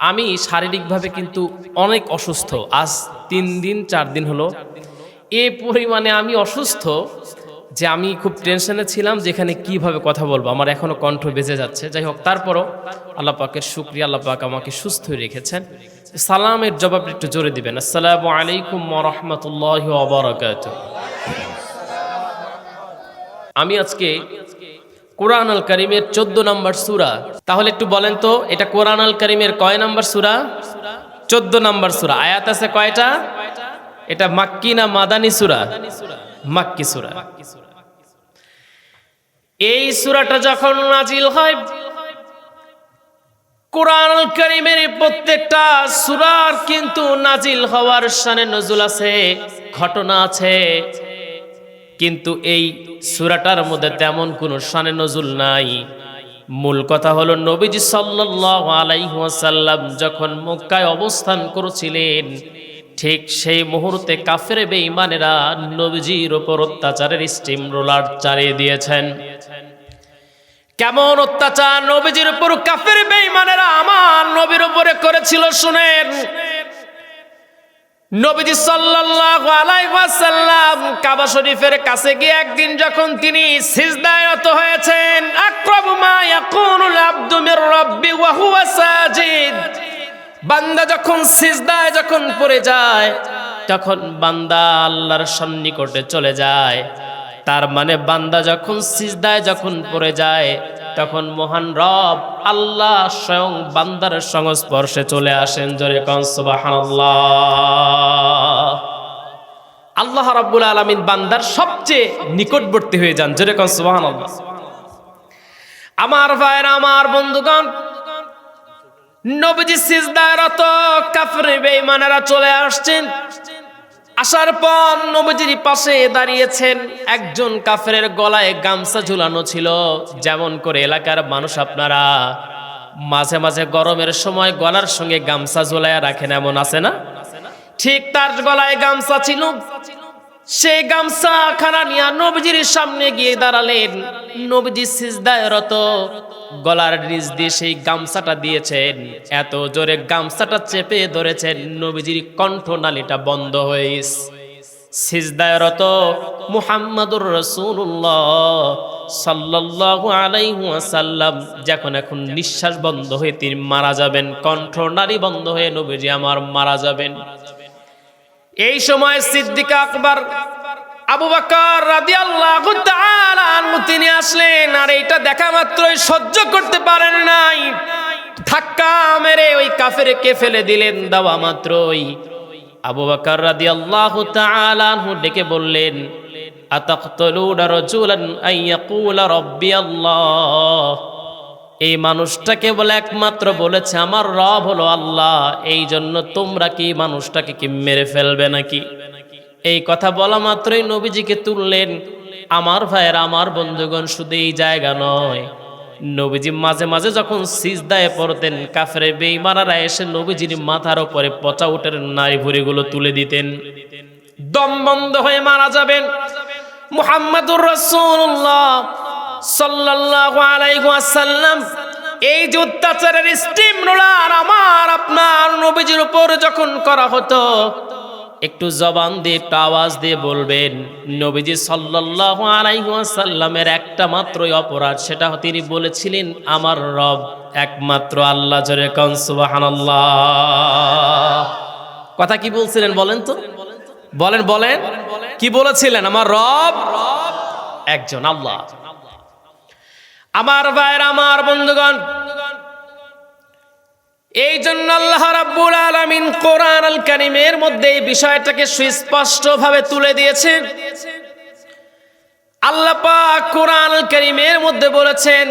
আমি শারীরিকভাবে কিন্তু অনেক অসুস্থ। আজ তিন দিন, চার দিন হলো। এ পরিমাণে আমি অসুস্থ যে আমি খুব টেনশনে ছিলাম যেখানে কীভাবে কথা বলব। আমার এখনও কণ্ঠ বেজে যাচ্ছে। যাই হোক, তারপরও আল্লাহ পাকের শুক্রিয়া, আল্লাহ পাক আমাকে সুস্থ রেখেছেন। সালামের জবাব একটু জোরে দিবেন। আসসালামু আলাইকুম রহমতুল্লাহ অবরাকাত আমি আজকে কোরআন আল করিমের চোদ্দ নম্বর সুরা। তাহলে একটু বলেন তো, এটা কোরআন আল করিমের কয় নম্বর সুরা? চোদ্দ নম্বর সুরা। আয়াত আছে কয়টা? এটা মাক্কি না মাদানি সুরা? মাক্কি সুরা। এই সুরাটা যখন নাজিল হয় কোরআন করিমের প্রত্যেকটা সুরার কিন্তু নাজিল হওয়ার শানে নজুল আছে, ঘটনা আছে। কিন্তু এই সুরাটার মধ্যে তেমন কোনো শানে নজুল নাই। মূল কথা হলো নবীজি সাল্লাল্লাহু আলাইহি যখন মক্কায় অবস্থান করেছিলেন, ঠিক সেই মুহূর্তে কাফের বেঈমানেরা নবীজির উপর অত্যাচারের স্টিম রোলার চালিয়ে দিয়েছেন। কেমন অত্যাচার নবীজির উপর কাফের বেঈমানেরা আমার নবীর উপরে করেছিল শুনেন। নবীজি সাল্লাল্লাহু আলাইহি ওয়াসাল্লাম কাবা শরীফের কাছে গিয়ে একদিন যখন তিনি সিজদায়রত হয়েছেন, আকরাবু মা ইয়াকুনুল আবদু মির রাব্বি ওয়া হুয়া সাজিদ। বান্দা যখন সিজদায় যখন পড়ে যায়, তখন বান্দা আল্লাহর সন্নিকটে চলে যায়। তার মানে বান্দা যখন সিজদায় যখন পড়ে যায় তখন মহান রব আল্লাহ স্বয়ং বান্দার সংস্পর্শে চলে আসেন জোরে আল্লাহ রাব্বুল আলামিন বান্দার সবচেয়ে নিকটবর্তী হয়ে যান, জোরে কন, সুবহানাল্লাহ। আমার ভাইরা আমার বন্ধুগণ, নবীজি সিজদারত কাফরে বেঈমানেরা চলে আসছেন। আসার পর নবীজির পাশে দাঁড়িয়েছেন একজন কাফের গলায় গামছা ঝুলানো ছিল। যেমন করে এলাকার মানুষ আপনারা, মাঝে মাঝে গরমের সময় গলার সঙ্গে গামছা ঝুলাইয়া রাখেন এমন আছে না? ঠিক তার গলায় গামছা ছিল। সেই গামছা খানা নিয়ে নবীজির সামনে গিয়ে দাঁড়ালেন। নবীজি সিজদায় রত। গলার নিচ দিয়ে সেই গামছাটা দিয়েছেন। এত জোরে গামছাটা চেপে ধরেছেন। নবীজির কণ্ঠনালীটা বন্ধ হয়ে সিজদায়রত মুহাম্মাদুর রসুল্লাহ সাল্লাল্লাহু আলাইহি ওয়াসাল্লাম যখন এখন নিঃশ্বাস বন্ধ হয়ে তিনি মারা যাবেন, কণ্ঠ কণ্ঠনালী বন্ধ হয়ে নবীজি আমার মারা যাবেন। এই সময় সিদ্দিক আকবর, আবু বকর রাদিয়াল্লাহু তাআলা তিনি আসলেন, আর এইটা দেখা মাত্রই সহ্য করতে পারেন নাই। ধাক্কা মেরে ওই কাফেরকে ফেলে দিলেন, দেওয়া মাত্রই। আবু বকর রাদিয়াল্লাহু তাআলা ডেকে বললেন, আতাকতুলুনা রাজুলান আন ইয়াকুলা রাব্বি আল্লাহ? এই মানুষটাকে বলে একমাত্র বলেছে, আমার রব হলো আল্লাহ, এই জন্য তোমরা কি মানুষটাকে কি মেরে ফেলবে নাকি? এই কথা বলা মাত্রই নবীজিকে তুললেন। আমার ভাইয়ের, আমার বন্ধুগণ, শুধু এই জায়গা নয়। নবীজি মাঝে মাঝে যখন সিজদায় পড়তেন, কাফের বেইমানারা এসে নবীজির মাথার ওপরে পচা উটের নারী ভুড়িগুলো তুলে দিতেন। দম বন্ধ হয়ে মারা যাবেন। মুহাম্মাদুর রাসূলুল্লাহ। সাল্লাল্লাহু আলাইহি ওয়াসাল্লাম, এই যে অত্যাচারের স্টিম রোলার আমার, আপনার নবীজির উপর যখন করা হতো, একটু জবান দিয়ে, একটু আওয়াজ দিয়ে বলবেন, নবীজি সাল্লাল্লাহু আলাইহি ওয়াসাল্লামের একটা মাত্রই অপরাধ, সেটা তিনি বলেছিলেন, আমার রব একমাত্র আল্লাহ, জোরে কন সুবহানাল্লাহ। কথা কি বলছিলেন বলেন তো? বলেন বলেন। কি বলেছিলেন? আমার রব একজন আল্লাহ। আমার ভাইয়ের, আমার বন্ধুগণ, এই জন্য আল্লাহ রাব্বুল আলামিন কোরআন আল কারিমের মধ্যে এই বিষয়টাকে সুস্পষ্ট ভাবে তুলে দিয়েছেন। আল্লাহ পাক কোরআন আল কারিমের মধ্যে বলেছেন,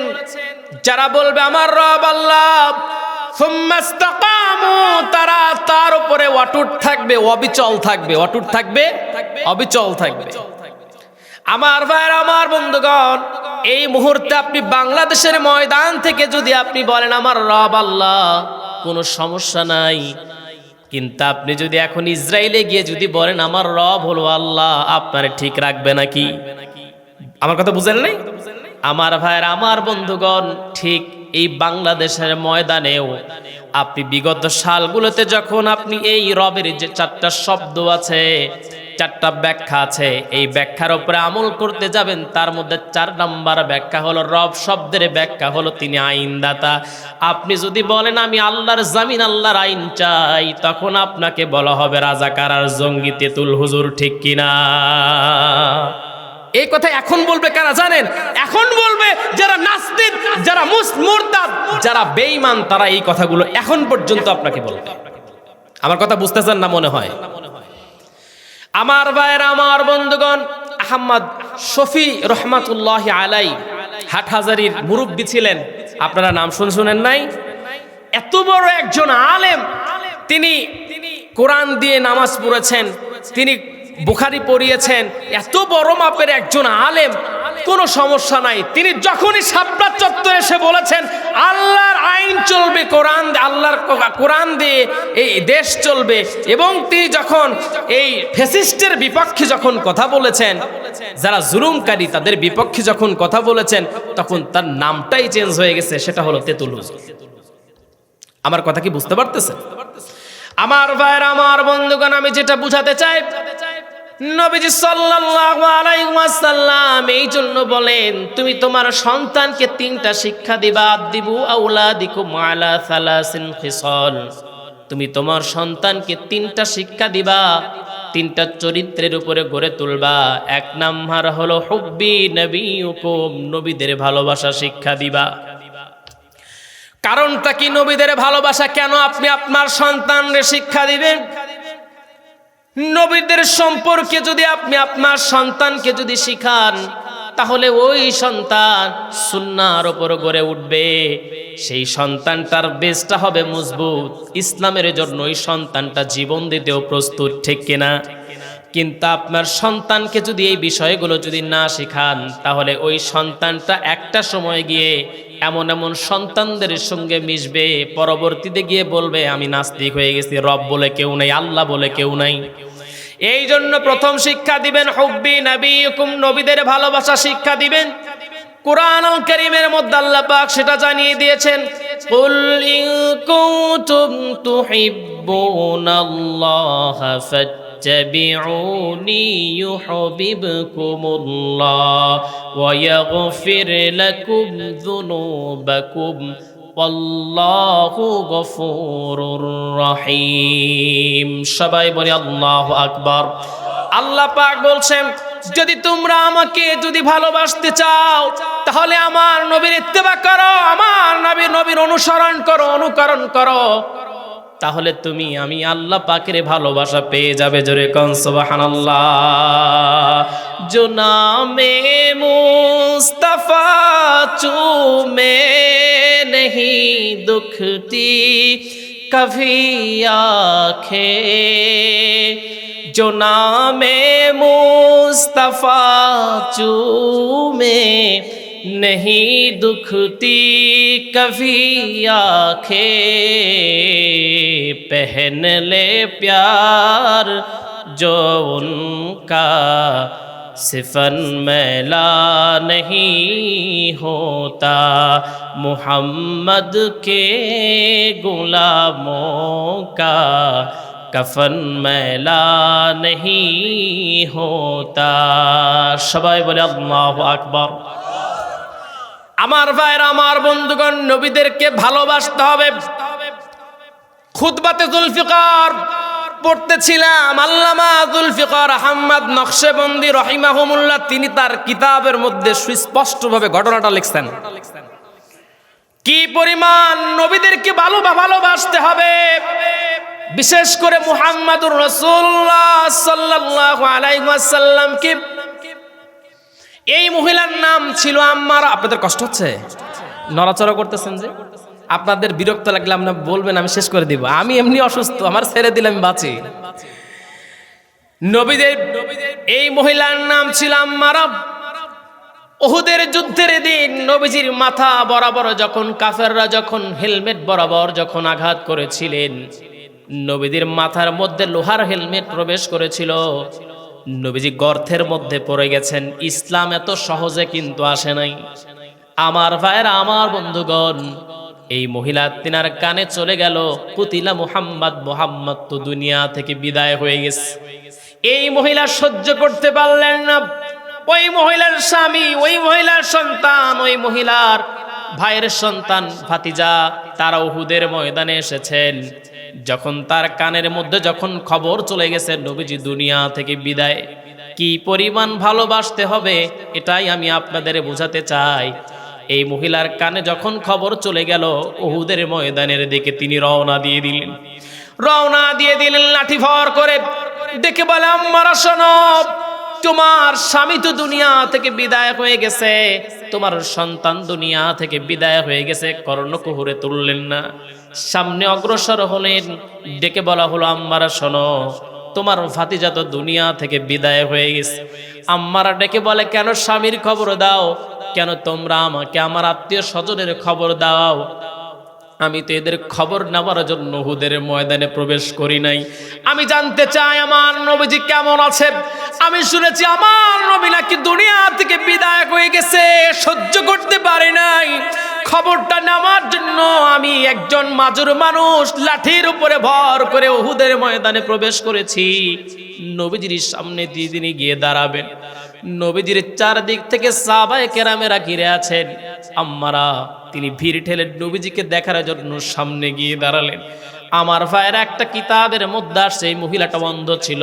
যারা বলবে আমার রব আল্লাহ তারা তার উপরে অটুট থাকবে, অবিচল থাকবে। অটুট থাকবে? অবিচল থাকবে। আমার ভাইয়ের, আমার বন্ধুগণ এই মুহূর্তে আপনি বাংলাদেশের ময়দান থেকে যদি আপনি বলেন, আমার রব আল্লাহ, কোনো সমস্যা নাই। কিন্তু আপনি যদি এখন ইসরায়েলে গিয়ে যদি বলেন, আমার রব হলো আল্লাহ, আপনারে ঠিক রাখবে নাকি? আমার কথা বুঝেন নাই? আমার ভাইয়ের, আমার বন্ধুগণ, ঠিক এই বাংলাদেশের ময়দানেও আপনি বিগত সালগুলোতে যখন আপনি এই রবের যে চারটা শব্দ আছে চারটা ব্যাখ্যা আছে। এই ব্যাখ্যার উপরে আমল করতে যাবেন, তার মধ্যে চার নাম্বার ব্যাখ্যা হলো রব শব্দের ব্যাখ্যা হলো তিনি আইনদাতা। আপনি যদি বলেন, আমি আল্লাহর জামিন, আল্লাহর আইন চাই তখন আপনাকে বলা হবে রাজাকার আর জঙ্গি তেতুল হুজুর, ঠিক কিনা? এই কথা এখন বলবে কারা জানেন? এখন বলবে যারা নাস্তিক, যারা মুরতাদ, যারা বেঈমান, তারা এই কথাগুলো এখন পর্যন্ত আপনাকে বলবে। আমার কথা বুঝতেছেন না মনে হয়? আমার ভাইয়ের, আমার বন্ধুগণ, আহম্মদ শফি রহমাতুল্লাহ আলাই হাটহাজারির মুরব্বী ছিলেন। আপনারা নাম শুন শুনেন নাই? এত বড় একজন আলেম, তিনি কোরআন দিয়ে নামাজ পড়েছেন, তিনি বুখারি পড়িয়েছেন। এত বড় মাপের একজন আলেম, কোনো সমস্যা নাই। তিনি যখনই সাপড়া চত্বরে এসে বলেছেন, আল্লাহর আইন চলবে, কোরআন আল্লাহর কোরআন দিয়ে এই দেশ চলবে। এবং তিনি যখন এই ফেসিস্টের বিপক্ষে যখন কথা বলেছেন, যারা জুলুমকারী তাদের বিপক্ষে যখন কথা বলেছেন, তখন তার নামটাই চেঞ্জ হয়ে গেছে, সেটা হলো তেতুল হুজুর আমার কথা কি বুঝতে পারতেছেন? আমার ভাইয়ের, আমার বন্ধুগণ, আমি যেটা বুঝাতে চাই নবীজি সাল্লাল্লাহু আলাইহি ওয়াসাল্লাম এই জন্য বলেন, তুমি তোমার সন্তানকে তিনটা শিক্ষা দিবা দিবু আউলাদিকুম আলা সালাসিন খিসাল। তুমি তোমার সন্তানকে তিনটা শিক্ষা দিবা, তিনটা চরিত্রের উপরে গড়ে তুলবা। এক নাম্বার হলো হুব্বি নবীকুম, নবীদের ভালোবাসা শিক্ষা দিবা। কারণটা কি নবীদের ভালোবাসা? কেন আপনি আপনার সন্তানরে শিক্ষা দিবেন? নবীদের সম্পর্কে যদি আপনি আপনার সন্তানকে যদি শিখান, তাহলে ওই সন্তান সুন্নার ওপর গড়ে উঠবে। সেই সন্তানটার বেসটা হবে মজবুত। ইসলামের জন্য ওই সন্তানটা জীবন দিতেও প্রস্তুত, ঠিক কিনা? কিন্তু আপনার সন্তানকে যদি এই বিষয়গুলো যদি না শেখান, তাহলে ওই সন্তানটা একটা সময় গিয়ে এমন এমন সন্তানদের সঙ্গে মিশবে পরবর্তীতে গিয়ে বলবে আমি নাস্তিক হয়ে গেছি রব বলে কেউ নাই আল্লাহ বলে কেউ নাই এই জন্য প্রথম শিক্ষা দিবেন হব্বি নবী হুকুম নবীদের ভালোবাসা শিক্ষা দিবেন কোরআন আল করিমের মধ্যে আল্লাহ পাক সেটা জানিয়ে দিয়েছেন قل إن كنتم تحبون الله فاتبعوني يحببكم الله ويغفر لكم ذنوبكم والله غفور رحيم সবাই বলি আল্লাহু আকবার আল্লাহ পাক বলছেন যদি তোমরা আমাকে যদি ভালোবাসতে চাও তাহলে আমার নবীর ইত্তেবা করো আমার নবীর নবীর অনুসরণ করো অনুকরণ করো তাহলে তুমি আমি আল্লাহ পাকের ভালোবাসা পেয়ে যাবে জোরে কন সুবহানাল্লাহ जो नामे मुस्तफा चूमे नहीं दुखती कभी आखे जो नामे मुस्तफा चूमे नहीं दुखती कभी आंखें पहन ले प्यार जो उनका सिफन मैला नहीं होता मोहम्मद के गुलामों का कफन मैला नहीं होता शबाई बोले अल्लाह अकबर আমার ভাইয়ের, আমার বন্ধুগণ, নবীদেরকে ভালোবাসতে হবে। খুতবাতে জুলফিকার পড়তেছিলাম, আল্লামা জুলফিকার আহম্মদ নকশেবন্দি রহিমাহমুল্লাহ, তিনি তার কিতাবের মধ্যে সুস্পষ্টভাবে ঘটনাটা লিখছেন। কি পরিমাণ নবীদেরকে ভালো ভালোবাসতে হবে? বিশেষ করে মুহাম্মাদুর রসুল্লাহ সাল্লাল্লাহু আলাইহি ওয়াসাল্লামকে এই মহিলার নাম ছিল আম্মার। আপনাদের কষ্ট হচ্ছে? নড়াচড়া করতেছেন যে? আপনাদের বিরক্ত লাগলে আপনার বলবেন, আমি শেষ করে দিব। আমি এমনি অসুস্থ, আমার ছেড়ে দিলে আমি বাঁচি। নবীদের এই মহিলার নাম ছিল আম্মারা ওহুদের যুদ্ধের দিন নবীজির মাথা বরাবর যখন, কাফেররা যখন হেলমেট বরাবর যখন আঘাত করেছিলেন, নবীদের মাথার মধ্যে লোহার হেলমেট প্রবেশ করেছিল। নবীজি গর্থের মধ্যে পড়ে গেছেন। ইসলাম এত সহজে কিন্তু আসে নাই। আমার ভাইয়ের, আমার বন্ধুগণ, এই মহিলা তিনার কানে চলে গেল পুতিলা মুহাম্মদ, মোহাম্মদ তো দুনিয়া থেকে বিদায় হয়ে গেছে। এই মহিলা সহ্য করতে পারলেন না। ওই মহিলার স্বামী, ওই মহিলার সন্তান, ওই মহিলার ভাইয়ের সন্তান ভাতিজা, তারা উহুদের ময়দানে এসেছেন। যখন তার কানের মধ্যে যখন খবর চলে গেছে, নবীজি দুনিয়া থেকে বিদায়। কি পরিমাণ ভালোবাসতে হবে, এটাই আমি আপনাদের বোঝাতে চাই। এই মহিলার কানে যখন খবর চলে গেল ওহুদের ময়দানের দিকে তিনি রওনা দিয়ে দিলেন। রওনা দিয়ে দিলেন, লাঠি ভর করে। দেখে বলে আম্মারা সনব তোমার স্বামী তো দুনিয়া থেকে বিদায় হয়ে গেছে। তোমার সন্তান দুনিয়া থেকে বিদায় হয়ে গেছে। কর্ণকুহুরে তুললেন না। সামনে অগ্রসর হলেন। ডেকে বলা হলো, আম্মারা, শোনো, তোমার ভাতিজা তো দুনিয়া থেকে বিদায় হয়ে গেছে। আম্মারা ডেকে বলে, কেন স্বামীর খবর দাও? কেন তোমরা আমাকে, আমার আত্মীয় স্বজনের খবর দাও? আমি তো এদের খবর নেওয়ার জন্য হুদের ময়দানে প্রবেশ করি নাই। আমি জানতে চাই আমার নবীজি কেমন আছে। আমি শুনেছি আমার নবী নাকি দুনিয়া থেকে বিদায় হয়ে গেছে, সহ্য করতে পারি নাই। খবরটা নেওয়ার জন্য আমি একজন মাজুর মানুষ, লাঠির উপরে ভর করে ওহুদের ময়দানে প্রবেশ করেছি। নবীজির সামনে দিয়ে গিয়ে দাঁড়াবেন নবীজির চারদিক থেকে সাবায় কেরামেরা ঘিরে আছেন। আম্মারা, তিনি ভিড় ঠেলে নবীজিকে দেখার জন্য সামনে গিয়ে দাঁড়ালেন। আমার ভাইয়ের একটা কিতাবের মধ্যে সেই মহিলাটা বন্ধ ছিল।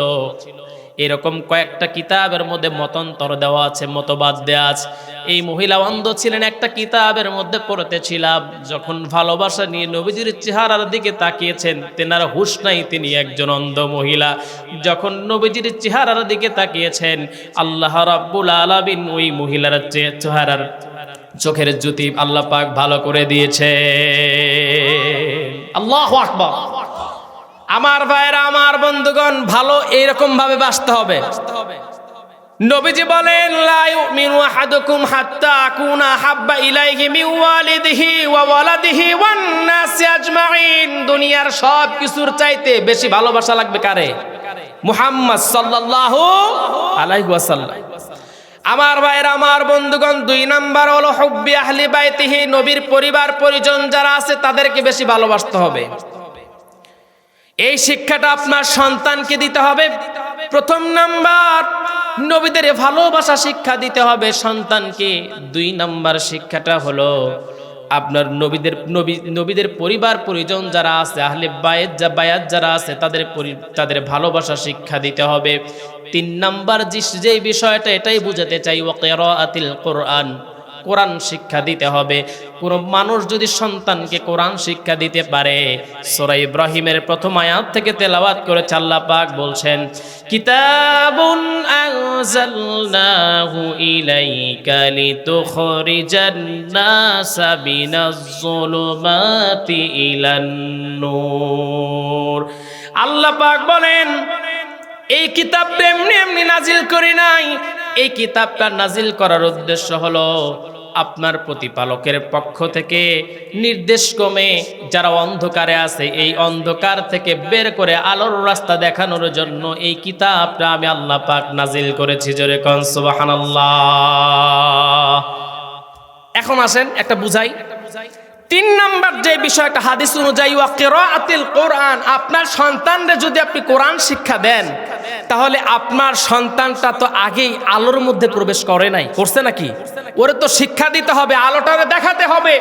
এরকম কয়েকটা কিতাবের মধ্যে মতন্তর দেওয়া আছে, মতবাদ দেওয়া আছে। এই মহিলা অন্ধ ছিলেন, একটা কিতাবের মধ্যে পড়তেছিলাম। যখন ভালোবাসা নিয়ে নবীজির চেহারার দিকে তাকিয়েছেন, তেনার হুশ নাই, তিনি একজন অন্ধ মহিলা। যখন নবীজির চেহারার দিকে তাকিয়েছেন, আল্লাহ রাব্বুল আলামিন ওই মহিলার চেহারার চোখের জ্যোতি আল্লাহ পাক ভালো করে দিয়েছে আল্লাহ আকবার। আমার ভাইয়েরা, আমার বন্ধুগণ, ভালো এইরকম ভাবে বাঁচতে হবে। নবীজি বলেন, লা ইউমিনু আহাদুকুম হাত্তা আকুনা হাব্বা ইলাইহি মিন ওয়া ওয়ালাদিহি ওয়ান নাসি আজমাইন। দুনিয়ার সব কিছুর চাইতে বেশি ভালোবাসা লাগবে কারে? মুহাম্মদ সাল্লাল্লাহু আলাইহি ওয়াসাল্লাম। আমার ভাইয়ের, আমার বন্ধুগণ, দুই নাম্বার হলো, হুব্বি আহলি বাইতিহি। নবীর পরিবার, পরিজন যারা আছে, তাদেরকে বেশি ভালোবাসতে হবে। এই শিক্ষাটা আপনার সন্তানকে দিতে হবে। প্রথম নাম্বার, নবীদের ভালোবাসা শিক্ষা দিতে হবে সন্তানকে। দুই নাম্বার শিক্ষাটা হলো আপনার নবীদের, নবী, নবীদের পরিবার পরিজন যারা আছে, আহলে বায়েত যা বায়াত যারা আছে, তাদের তাদের ভালোবাসা শিক্ষা দিতে হবে। তিন নাম্বার যে- বিষয়টা, এটাই বুঝাতে চাই ওয়াকিরাআতিল কোরআন। কোরআন শিক্ষা দিতে হবে। কোন মানুষ যদি সন্তানকে কোরআন শিক্ষা দিতে পারে, সূরা ইব্রাহিমের প্রথম আয়াত থেকে তেলাওয়াত করে আল্লাহ পাক বলছেন, কিতাবুন ইলান আল্লাহ পাক বলেন, এই কিতাবটা এমনি এমনি নাজিল করি নাই। এই কিতাবটা নাজিল করার উদ্দেশ্য হলো আপনার প্রতিপালকের পক্ষ থেকে নির্দেশ ক্রমে যারা অন্ধকারে আছে, এই অন্ধকার থেকে বের করে আলোর রাস্তা দেখানোর জন্য এই কিতাবটা আমি আল্লাহ পাক নাজিল করেছি জোরে কনসুবাহান আল্লাহ এখন আসেন, একটা বুঝাই। তিন নাম্বার যে বিষয়টা হাদিস অনুযায়ী ওয়াকিরাআতিল কোরআন, আপনার সন্তানরে যদি আপনি কোরআন শিক্ষা দেন, তাহলে আপনার সন্তানটা তো আগেই আলোর মধ্যে প্রবেশ করে নাই। করছে নাকি? ওরে তো শিক্ষা দিতে হবে, আলোটারে দেখাতে হবে।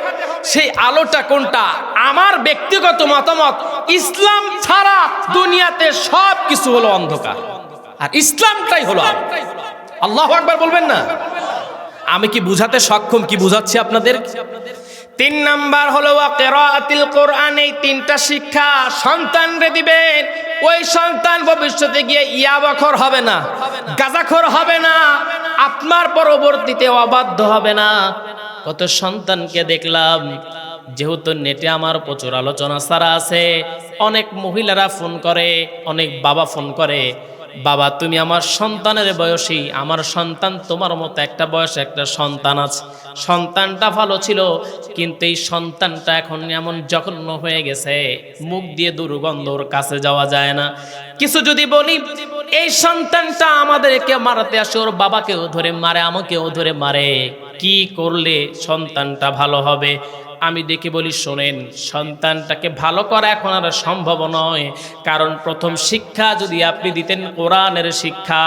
সেই আলোটা কোনটা? আমার ব্যক্তিগত মতামত, ইসলাম ছাড়া দুনিয়াতে সব কিছু হলো অন্ধকার। আর ইসলামটাই হলো আলো। আল্লাহ আকবার বলবেন না? আমি কি বুঝাতে সক্ষম? কি বুঝাচ্ছি আপনাদের? তিন নাম্বার হলো কেরাতিল কোরআন, এই তিনটা শিক্ষা সন্তানরে দিবেন। ওই সন্তান ভবিষ্যতে গিয়ে ইয়াবাখর হবে না, গাজাখর হবে না, আপনার পরবর্তীতে অবাধ্য হবে না। কত সন্তানকে দেখলাম, যেহেতু নেটে আমার প্রচুর আলোচনা সারা আছে, অনেক মহিলারা ফোন করে, অনেক বাবা ফোন করে। বাবা, তুমি আমার সন্তানের বয়সী। আমার সন্তান তোমার মতো একটা বয়সে একটা সন্তান আছে। সন্তানটা ভালো ছিল, কিন্তু এই সন্তানটা এখন এমন জঘন্য হয়ে গেছে, মুখ দিয়ে দুর্গন্ধর কাছে যাওয়া যায় না। কিছু যদি বলি, এই সন্তানটা আমাদেরকে মারাতে আসে, ওর বাবাকেও ধরে মারে, আমাকেও ধরে মারে। কি করলে সন্তানটা ভালো হবে? আমি দেখে বলি, শোনেন, সন্তানটাকে ভালো করা এখন আর সম্ভব নয়। কারণ প্রথম শিক্ষা যদি আপনি দিতেন, কোরআনের শিক্ষা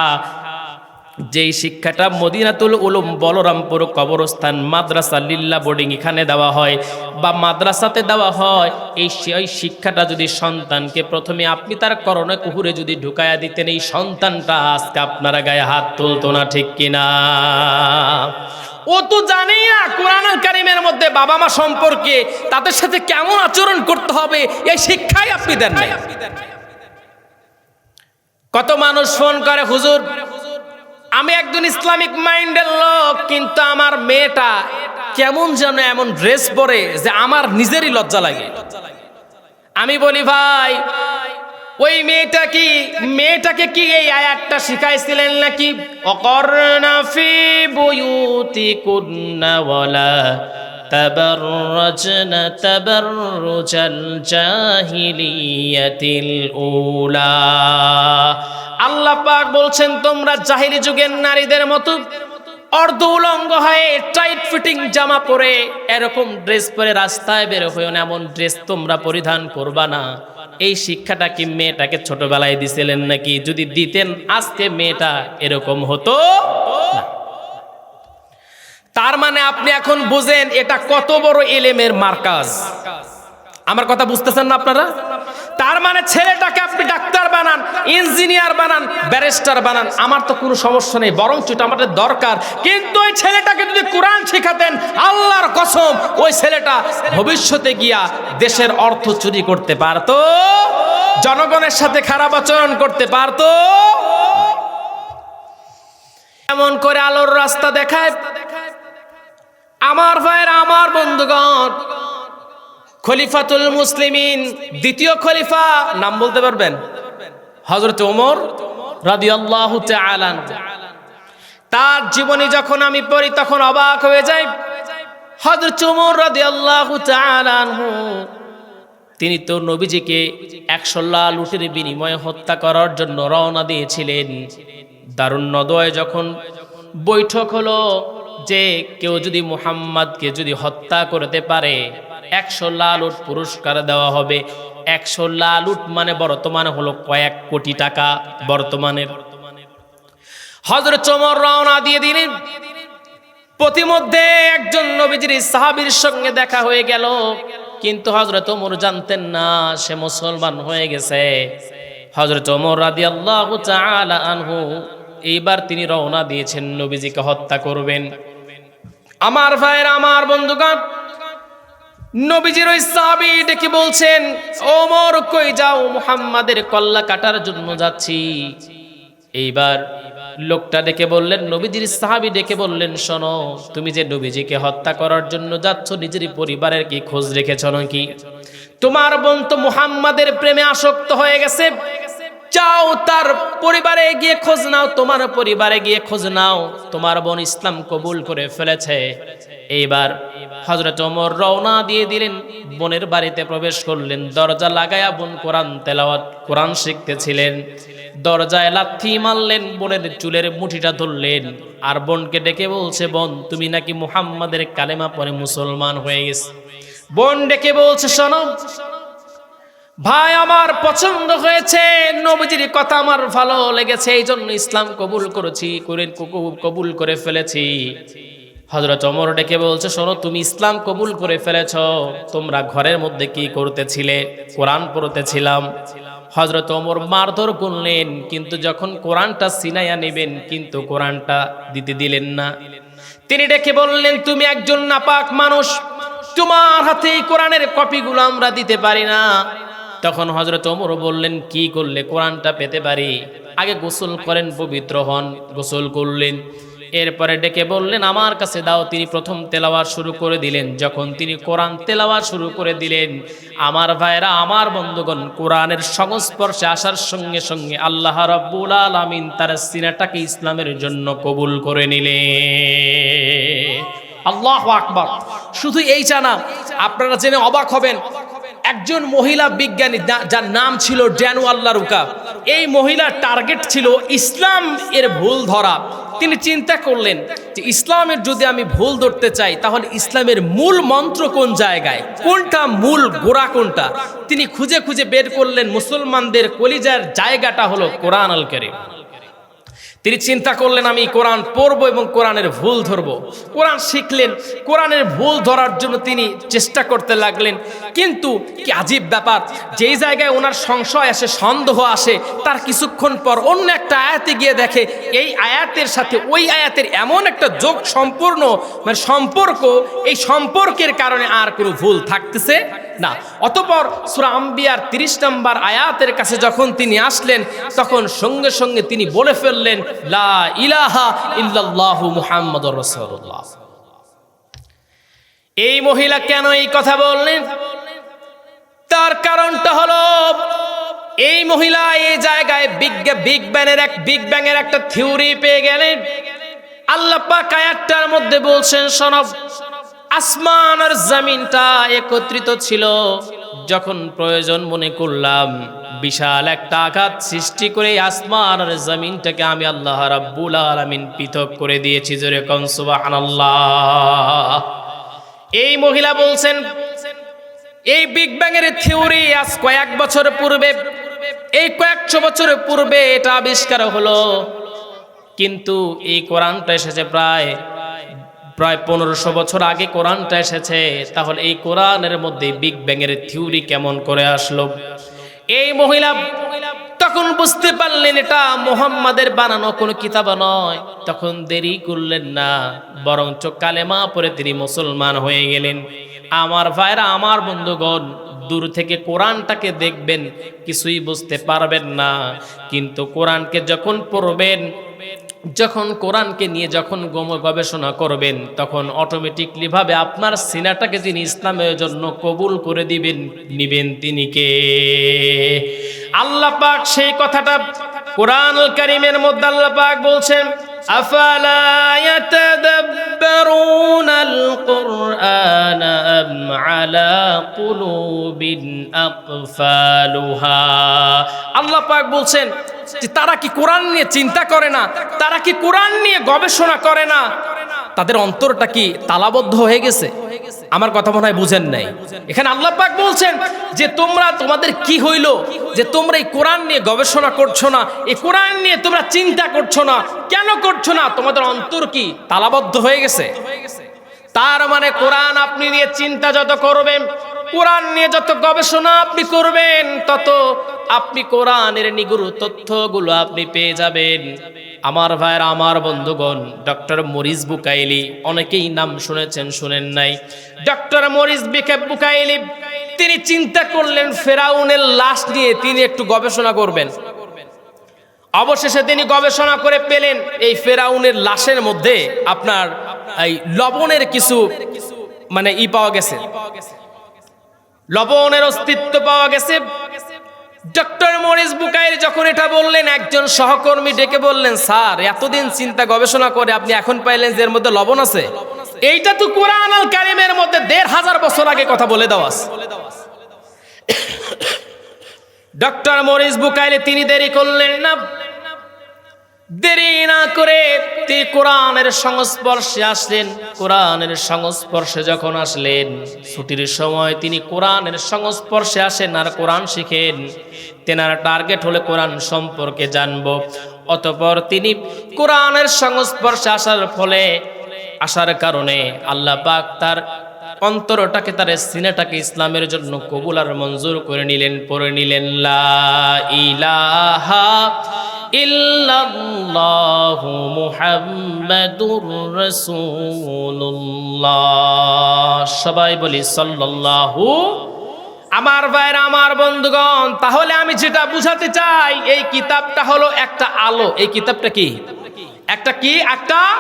যেই শিক্ষাটা মদিনাতুল উলুম বলরামপুর কবরস্থান মাদ্রাসা লিল্লা বোর্ডিং এখানে দেওয়া হয় বা মাদ্রাসাতে দেওয়া হয়, এই ওই শিক্ষাটা যদি সন্তানকে প্রথমে আপনি তার করণে কুহুরে যদি ঢুকায়া দিতেন, এই সন্তানটা আজকে আপনারা গায়ে হাত তুলতো না, ঠিক কিনা? ও তো জানেই না কোরআনুল কারিমের মধ্যে বাবা মা সম্পর্কে, তাদের সাথে কেমন আচরণ করতে হবে, এই শিক্ষাই আপনি দেন কত মানুষ ফোন করে, হুজুর আমি একজন ইসলামিক মাইন্ডের লোক, কিন্তু আমার মেয়েটা কেমন যেন এমন ড্রেস পরে যে আমার নিজেরই লজ্জা লাগে। আমি বলি, ভাই, ওই মেয়েটা কি, মেয়েটাকে কি এই আয়াতটা শিখাইছিলেন নাকি? অকর্ণা ফি বুয়ুতি কুন্না ওয়ালা تبرجن تبرج الجاهلية الأولى আল্লাহ পাক বলছেন তোমরা জাহিলি যুগের নারীদের মতো অর্ধ উলঙ্গ হয়ে টাইট ফিটিং জামা পরে এরকম ড্রেস পরে রাস্তায় বের হয়ে না এমন ড্রেস তোমরা পরিধান করবা না এই শিক্ষাটা কি মেয়েটাকে ছোটবেলায় দিছিলেন নাকি যদি দিতেন আজকে মেয়েটা এরকম হতো না। তার মানে আপনি এখন বুঝেন এটা কত বড় এলেমের মার্কাজ। আমার কথা বুঝতেছেন না আপনারা? তার মানে ছেলেটাকে আপনি ডাক্তার বানান, ইঞ্জিনিয়ার বানান, ব্যারিস্টার বানান, আমার তো কোনো সমস্যা নেই বরং এটা আমাদের দরকার। কিন্তু ওই ছেলেটাকে যদি কোরআন শেখাতেন, আল্লাহর কসম, ওই ছেলেটা ভবিষ্যতে গিয়া দেশের অর্থ চুরি করতে পারতো, জনগণের সাথে খারাপ আচরণ করতে পারতো। এমন করে আলোর রাস্তা দেখায় আমার ভাইয়ের, আমার বন্ধুগণ, খলিফাতুল মুসলিমিন, দ্বিতীয় খলিফা, নাম বলতে পারবেন? হজরত ওমর রাদিয়াল্লাহু তাআলা তার জীবনী যখন আমি পড়ি, তখন অবাক হয়ে যাই। হজরত ওমর তাআলা আনহু, তিনি তো নবীজিকে একশো লাল বিনিময়ে হত্যা করার জন্য রওনা দিয়েছিলেন। দারুণ নদয় যখন বৈঠক হলো যে কেউ যদি মুহাম্মাদকে যদি হত্যা করতে পারে, একশো লাল উট পুরস্কার দেওয়া হবে। একশো লাল উট মানে বর্তমানে হলো কয়েক কোটি টাকা বর্তমানের। হজরত চমর রওনা দিয়ে দিলেন। প্রতিমধ্যে একজন নবীজির সাহাবীর সঙ্গে দেখা হয়ে গেল। কিন্তু হজরত ওমর জানতেন না, সে মুসলমান হয়ে গেছে। হজরত ওমর রাদিয়াল্লাহু তাআলা আনহু এইবার তিনি রওনা দিয়েছেন, নবীজিকে হত্যা করবেন। আমার ভাইয়ের, আমার বন্ধুগণ, নবীজির ওই সাহাবী ডেকে বলছেন ওমর, কই যাও? মুহাম্মাদের কল্লা কাটার জন্য যাচ্ছি। এইবার লোকটা ডেকে বললেন, নবীজির সাহাবী ডেকে বললেন, শোনো, তুমি যে নবীজিকে হত্যা করার জন্য যাচ্ছ, নিজের পরিবারের কি খোঁজ রেখেছ নাকি? তোমার বোন তো মুহাম্মাদের প্রেমে আসক্ত হয়ে গেছে। যাও তার পরিবারে গিয়ে খোঁজ নাও, তোমার পরিবারে গিয়ে খোঁজ নাও। তোমার বোন ইসলাম কবুল করে ফেলেছে। এইবার হজরত ওমর রওনা দিয়ে দিলেন, বোনের বাড়িতে প্রবেশ করলেন। দরজা লাগায়া বোন কোরআন তেলাওয়াত, কোরআন শিখতেছিলেন। দরজায় লাথি মারলেন, বোনের চুলের মুঠিটা ধরলেন। আর বোনকে ডেকে বলছে, বোন, তুমি নাকি মুহাম্মাদের কালেমা পরে মুসলমান হয়ে গেছে। বোন ডেকে বলছে, শোনো ভাই, আমার পছন্দ হয়েছে। নবীজির কথা আমার ভালো লেগেছে এই জন্য ইসলাম কবুল করেছি করে কবুল করে ফেলেছি। হজরত অমর ডেকে বলছে, শোনো, তুমি ইসলাম কবুল করে ফেলেছ, তোমরা ঘরের মধ্যে কি করতেছিলে? কোরআন পড়তেছিলাম। হজরত অমর মারধর করলেন, কিন্তু যখন কোরআনটা সিনাইয়া নেবেন, কিন্তু কোরআনটা দিতে দিলেন না। তিনি ডেকে বললেন, তুমি একজন নাপাক মানুষ, তোমার হাতে কোরআনের কপিগুলো আমরা দিতে পারি না। তখন হজরত ওমর বললেন, কি করলে? কোরআনটা পেতে পারি? আগে গোসল করেন, পবিত্র হন, গোসল করলেন। এরপরে ডেকে বললেন, আমার কাছে দাও। তিনি প্রথম তেলাওয়ার শুরু করে দিলেন। যখন তিনি কোরআন তেলাওয়ার শুরু করে দিলেন, আমার ভাইরা, আমার বন্ধুগণ, কোরআনের সংস্পর্শে আসার সঙ্গে সঙ্গে আল্লাহ রাব্বুল আলামিন তার সিনাটাকে ইসলামের জন্য কবুল করে নিলেন আল্লাহ আকবার। শুধু এই জানা আপনারা জেনে অবাক হবেন একজন মহিলা বিজ্ঞানী যার নাম ছিল ড্যানু আল্লাহ রুকা এই মহিলার টার্গেট ছিল ইসলাম এর ভুল ধরা। তিনি চিন্তা করলেন যে ইসলামের যদি আমি ভুল ধরতে চাই, তাহলে ইসলামের মূল মন্ত্র কোন জায়গায়? কোনটা মূল গোড়া কোনটা? তিনি খুঁজে খুঁজে বের করলেন, মুসলমানদের কলিজার জায়গাটা হলো কোরআন আল করিম। তিনি চিন্তা করলেন, আমি কোরআন পড়ব এবং কোরআনের ভুল ধরব। কোরআন শিখলেন, কোরআনের ভুল ধরার জন্য তিনি চেষ্টা করতে লাগলেন। কিন্তু কি আজীব ব্যাপার, যেই জায়গায় ওনার সংশয় আসে, সন্দেহ আসে, তার কিছুক্ষণ পর অন্য একটা আয়াতে গিয়ে দেখে, এই আয়াতের সাথে ওই আয়াতের এমন একটা যোগ সম্পূর্ণ মানে সম্পর্ক, এই সম্পর্কের কারণে আর কোনো ভুল থাকতেছে। না। অতপর সুরা আম্বিয়ার তিরিশ নম্বর আয়াতের কাছে যখন তিনি আসলেন, তখন সঙ্গে সঙ্গে তিনি বলে ফেললেন, লা ইলাহা এই মহিলা কেন এই কথা বললেন? তার কারণটা হলো, এই মহিলা এই জায়গায় বিগ বিগ ব্যানের এক বিগ ব্যাং এর একটা থিওরি পেয়ে গেলেন। আল্লাহ পাক আয়াতটার মধ্যে বলছেন, সনব আসমান আর জমিনটা একত্রিত ছিল। যখন প্রয়োজন মনে করলাম, বিশাল একটা আঘাত সৃষ্টি করে আসমান আর জমিনটাকে আমি আল্লাহ রাব্বুল আলামিন পৃথক করে দিয়েছি জোরে সুবহানাল্লাহ। এই মহিলা বলছেন, এই বিগ ব্যাং এর থিওরি আজ কয়েক বছর পূর্বে, এই কয়েকশো বছর পূর্বে এটা আবিষ্কার হলো। কিন্তু এই কোরআনটা এসেছে প্রায় প্রায় পনেরোশো বছর আগে কোরআনটা এসেছে, তাহলে এই কোরআনের মধ্যে বিগ ব্যাং এর থিওরি কেমন করে আসলো? এই মহিলা তখন বুঝতে পারলেন এটা মোহাম্মদের বানানো কোনো কিতাব নয়। তখন দেরি করলেন না, বরঞ্চ কালেমা পরে তিনি মুসলমান হয়ে গেলেন। আমার ভাইরা, আমার বন্ধুগণ, দূর থেকে কোরআনটাকে দেখবেন, কিছুই বুঝতে পারবেন না। কিন্তু কোরআনকে যখন পড়বেন যখন কোরআনকে নিয়ে যখন গম- গবেষণা করবেন, তখন অটোমেটিকলি ভাবে আপনার সিনাটাকে যিনি ইসলামের জন্য কবুল করে দিবেন, নিবেন তিনি কে? আল্লাহ পাক সেই কথাটা কোরআন কারিমের মধ্যে আল্লাহ পাক বলছেন, আফালা আল্লাহ পাক বলছেন যে তারা কি কোরআন নিয়ে চিন্তা করে না? তারা কি কোরআন নিয়ে গবেষণা করে না? তাদের অন্তরটা কি তালাবদ্ধ হয়ে গেছে? আমার কথা মনে হয় বুঝেন নাই। এখানে আল্লাহ পাক বলছেন যে তোমরা তোমাদের কি হইল? যে তোমরা এই কোরআন নিয়ে গবেষণা করছ না? এই কোরআন নিয়ে তোমরা চিন্তা করছ না? কেন করছ না? তোমাদের অন্তর কি তালাবদ্ধ হয়ে গেছে? তার মানে কোরআন আপনি নিয়ে চিন্তা যত করবেন কোরআন নিয়ে যত গবেষণা আপনি করবেন, তত আপনি কোরআনের নিগুরু তথ্যগুলো আপনি পেয়ে যাবেন। আমার ভাইয়ের, আমার বন্ধুগণ, ডক্টর মরিস বুকাইলি, অনেকেই নাম শুনেছেন, শুনেন নাই। ডক্টর মরিস বিকে বুকাইলি, তিনি চিন্তা করলেন, ফেরাউনের লাশ নিয়ে তিনি একটু গবেষণা করবেন। অবশেষে তিনি গবেষণা করে পেলেন, এই ফেরাউনের লাশের মধ্যে আপনার এই লবণের কিছু মানে ই পাওয়া গেছে। লবণের অস্তিত্ব পাওয়া গেছে। ডক্টর মরিস বুকাইর যখন এটা বললেন, একজন সহকর্মী ডেকে বললেন, স্যার, এতদিন চিন্তা গবেষণা করে আপনি এখন পাইলেন যে এর মধ্যে লবণ আছে। এইটা তো কোরআন আল কারিমের মধ্যে দেড় হাজার বছর আগে কথা বলে দেওয়া আছে। ডক্টর মরিস বুকাইলে তিনি দেরি করলেন না। দেরি না করে তিনি কোরআনের সংস্পর্শে আসলেন। কোরআনের সংস্পর্শে যখন আসলেন, ছুটির সময় তিনি কোরআনের সংস্পর্শে আসেন আর কোরআন শিখেন। তেনার টার্গেট হলে কোরআন সম্পর্কে জানব। অতপর তিনি কোরআনের সংস্পর্শে আসার ফলে, আসার কারণে আল্লাহ পাক তার অন্তরটাকে, তার সিনেটাকে ইসলামের জন্য কবুল আর মঞ্জুর করে নিলেন, পরে নিলেন লা ইলাহা ইল্লাল্লাহু মুহাম্মাদুর রাসূলুল্লাহ। সবাই বলি সাল্লাল্লাহু। আমার ভাইয়ের আমার বন্ধুগণ, তাহলে আমি যেটা বুঝাতে চাই, এই কিতাবটা হলো একটা আলো। এই কিতাবটা কি? একটা কি? একটা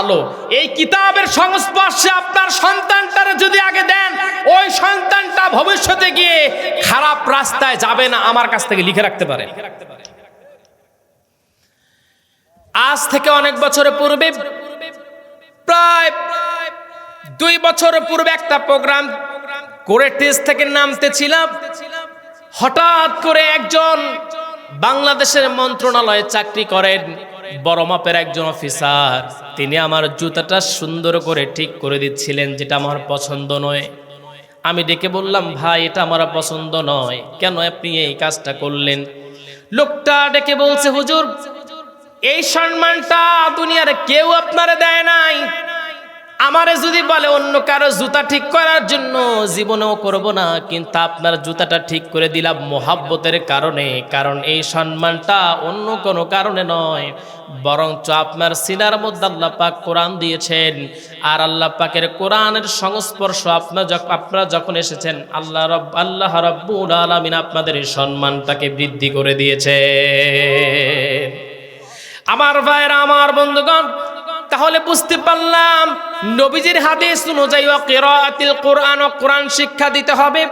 আলো। এই কিতাবের সংস্পর্শে আপনার সন্তানটারে যদি আগে দেন, ওই সন্তানটা ভবিষ্যতে গিয়ে খারাপ রাস্তায় যাবে না, আমার কাছ থেকে লিখে রাখতে পারে। আজ থেকে অনেক বছর পূর্বে, প্রায় দুই বছর পূর্বে একটা প্রোগ্রাম করে টেস্ট থেকে নামতেছিলাম। হঠাৎ করে একজন বাংলাদেশের মন্ত্রণালয়ে চাকরি করেন বড় মাপের একজন অফিসার। তিনি আমার জুতাটা সুন্দর করে ঠিক করে দিচ্ছিলেন, যেটা আমার পছন্দ নয়। আমি ডেকে বললাম, ভাই, এটা আমার পছন্দ নয়। কেন আপনি এই কাজটা করলেন? লোকটা ডেকে বলছে, হুজুর এই সম্মানটা দুনিয়ার কেউ আপনারে দেয় নাই। আমারে যদি বলে অন্য কারও জুতা ঠিক করার জন্য জীবনেও করব না, কিন্তু আপনার জুতাটা ঠিক করে দিলাম মোহাব্বতের কারণে, কারণ এই সম্মানটা অন্য কোনো কারণে নয়, বরঞ্চ আপনার সিনার মধ্যে আল্লাহ পাক কোরআন দিয়েছেন, আর আল্লাহ পাকের কোরআনের সংস্পর্শ আপনার যখন আপনারা যখন এসেছেন, আল্লাহ রব আল্লাহ রব্বুল আলামিন আপনাদের এই সম্মানটাকে বৃদ্ধি করে দিয়েছে। আমার ভাইরা আমার বন্ধুগণ, তাহলে বুঝতে পারলাম নবীজির হাদিস অনুযায়ী কিরাআতিল কোরআন ও কোরআন শিক্ষা দিতে হবে।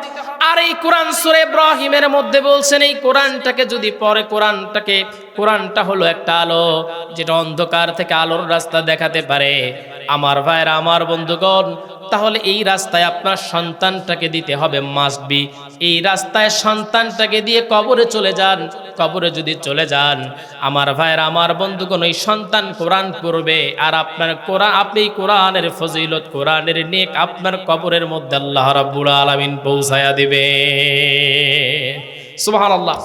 আর এই কোরআন সূরা ইব্রাহিমের মধ্যে বলছেন, এই কোরআনটাকে যদি পরে কোরআনটাকে, কোরআনটা হলো একটা আলো, যেটা অন্ধকার থেকে আলোর রাস্তা দেখাতে পারে। আমার ভাইরা আমার বন্ধুগণ তাহলে এই রাস্তায় আপনার সন্তানটাকে দিতে হবে মাস্ট বি এই রাস্তায় সন্তানটাকে দিয়ে কবরে চলে যান, কবরে যদি চলে যান, আমার ভাইয়ের, আমার বন্ধুগণ, ওই সন্তান কোরআন করবে আর আপনার কোরআন আপনি কোরআনের ফজিলত, কোরআনের নেক আপনার কবরের মধ্যে আল্লাহ রাব্বুল আলামিন পৌঁছায়া দিবে সুবহানাল্লাহ।